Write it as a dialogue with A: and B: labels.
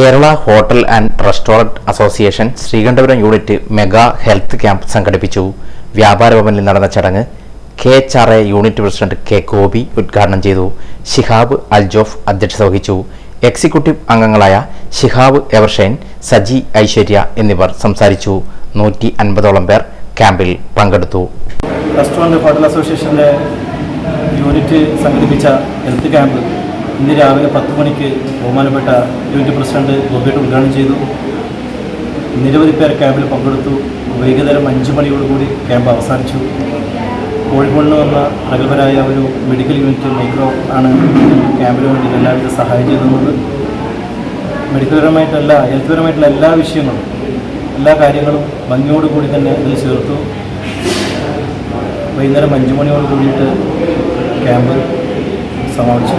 A: Kerala hotel and restaurant association Sreekandapuram unit mega health camp സംഘടിപ്പിച്ചു. വ്യാപാര ഭവനിൽ നടന്ന ചടങ്ങ് K H R A unit president K Gopi ഉദ്ഘാടനം ചെയ്തു. ഷിഹാബ് അൽജോഫ് അധ്യക്ഷത വഹിച്ചു. എക്സിക്യൂട്ടീവ് അംഗങ്ങളായ ഷിഹാബ് എവർഷൈൻ സജി ഐശ്വര്യ എന്നിവർ സംസാരിച്ചു. നൂറ്റി അൻപതോളം പേർ ക്യാമ്പിൽ പങ്കെടുത്തു.
B: റെസ്റ്റോറന്റ് ഹോട്ടൽ അസോസിയേഷന്റെ യൂണിറ്റ് സംഘടിപ്പിച്ച ഹെൽത്ത് ക്യാമ്പ് ഇന്ന് രാവിലെ പത്ത് മണിക്ക് ബഹുമാനപ്പെട്ട യൂണിറ്റ് പ്രസിഡന്റ് ഗോപിയുടെ ഉദ്ഘാടനം ചെയ്തു. നിരവധി പേർ ക്യാമ്പിൽ പങ്കെടുത്തു. വൈകുന്നേരം അഞ്ച് മണിയോടുകൂടി ക്യാമ്പ് അവസാനിച്ചു. കോഴിക്കോട് നിന്ന് വന്ന പ്രഗത്ഭരായ ഒരു മെഡിക്കൽ യൂണിറ്റ് മൈക്രോ ആണ് ക്യാമ്പിന് വേണ്ടി എല്ലാവിധ സഹായം ചെയ്തിരുന്നത്. മെഡിക്കൽ പരമായിട്ടല്ല ഹെൽത്ത് പരമായിട്ടുള്ള എല്ലാ വിഷയങ്ങളും എല്ലാ കാര്യങ്ങളും ഭംഗിയോടുകൂടി തന്നെ ഇതിൽ ചേർത്തു. വൈകുന്നേരം അഞ്ച് മണിയോട് കൂടിയിട്ട് ക്യാമ്പ് സമാപിച്ചു.